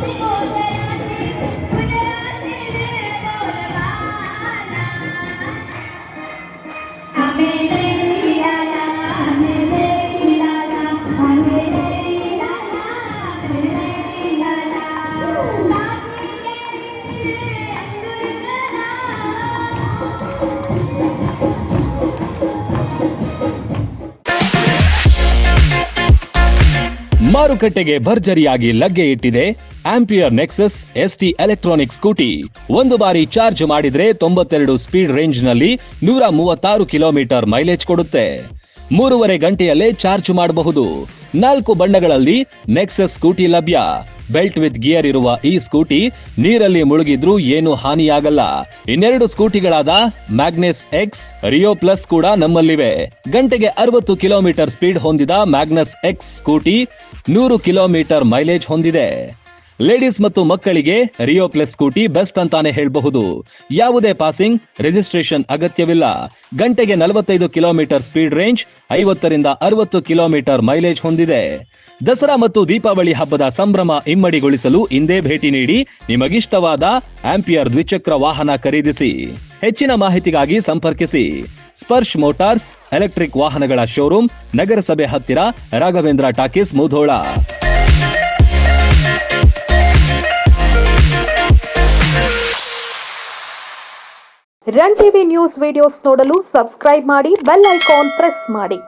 Come on, baby. ಮಾರುಕಟ್ಟೆಗೆ ಭರ್ಜರಿಯಾಗಿ ಲಗ್ಗೆ ಇಟ್ಟಿದೆ Ampere Nexus ST electronic scooty. ಒಂದು ಬಾರಿ ಚಾರ್ಜ್ ಮಾಡಿದ್ರೆ ತೊಂಬತ್ತೆರಡು ಸ್ಪೀಡ್ ರೇಂಜ್ನಲ್ಲಿ ನೂರ ಮೂವತ್ತಾರು ಕಿಲೋಮೀಟರ್ ಮೈಲೇಜ್ ಕೊಡುತ್ತೆ. ಮೂರುವರೆ ಗಂಟೆಯಲ್ಲೇ ಚಾರ್ಜ್ ಮಾಡಬಹುದು. ನಾಲ್ಕು ಬಣ್ಣಗಳಲ್ಲಿ ನೆಕ್ಸಸ್ ಸ್ಕೂಟಿ ಲಭ್ಯ. ಬೆಲ್ಟ್ ವಿತ್ ಗಿಯರ್ ಇರುವ ಈ ಸ್ಕೂಟಿ ನೀರಲ್ಲಿ ಮುಳುಗಿದ್ರೂ ಏನು ಹಾನಿಯಾಗಲ್ಲ. ಇನ್ನೆರಡು ಸ್ಕೂಟಿಗಳಾದ ಮ್ಯಾಗ್ನೆಸ್ ಎಕ್ಸ್, ರಿಯೋ ಪ್ಲಸ್ ಕೂಡ ನಮ್ಮಲ್ಲಿವೆ. ಗಂಟೆಗೆ ಅರವತ್ತು ಕಿಲೋಮೀಟರ್ ಸ್ಪೀಡ್ ಹೊಂದಿದ ಮ್ಯಾಗ್ನಸ್ ಎಕ್ಸ್ ಸ್ಕೂಟಿ ನೂರು ಕಿಲೋಮೀಟರ್ ಮೈಲೇಜ್ ಹೊಂದಿದೆ. ಲೇಡೀಸ್ ಮತ್ತು ಮಕ್ಕಳಿಗೆ ರಿಯೋ ಪ್ಲಸ್ ಸ್ಕೂಟಿ ಬೆಸ್ಟ್ ಅಂತಾನೆ ಹೇಳಬಹುದು. ಯಾವುದೇ ಪಾಸಿಂಗ್, ರಿಜಿಸ್ಟ್ರೇಷನ್ ಅಗತ್ಯವಿಲ್ಲ. ಗಂಟೆಗೆ ನಲವತ್ತೈದು ಕಿಲೋಮೀಟರ್ ಸ್ಪೀಡ್ ರೇಂಜ್, ಐವತ್ತರಿಂದ ಅರವತ್ತು ಕಿಲೋಮೀಟರ್ ಮೈಲೇಜ್ ಹೊಂದಿದೆ. ದಸರಾ ಮತ್ತು ದೀಪಾವಳಿ ಹಬ್ಬದ ಸಂಭ್ರಮ ಇಮ್ಮಡಿಗೊಳಿಸಲು ಇಂದೇ ಭೇಟಿ ನೀಡಿ ನಿಮಗಿಷ್ಟವಾದ ಆಂಪಿಯರ್ ದ್ವಿಚಕ್ರ ವಾಹನ ಖರೀದಿಸಿ. ಹೆಚ್ಚಿನ ಮಾಹಿತಿಗಾಗಿ ಸಂಪರ್ಕಿಸಿ. ಸ್ಪರ್ಶ್ ಮೋಟಾರ್ಸ್, ಎಲೆಕ್ಟ್ರಿಕ್ ವಾಹನಗಳ ಶೋರೂಮ್, ನಗರಸಭೆ ಹತ್ತಿರ Raghavendra talkies Mudhol. Run TV news videos ನೋಡಲು ಸಬ್ಸ್ಕ್ರೈಬ್ ಮಾಡಿ ಬೆಲ್ ಐಕಾನ್ ಪ್ರೆಸ್ ಮಾಡಿ.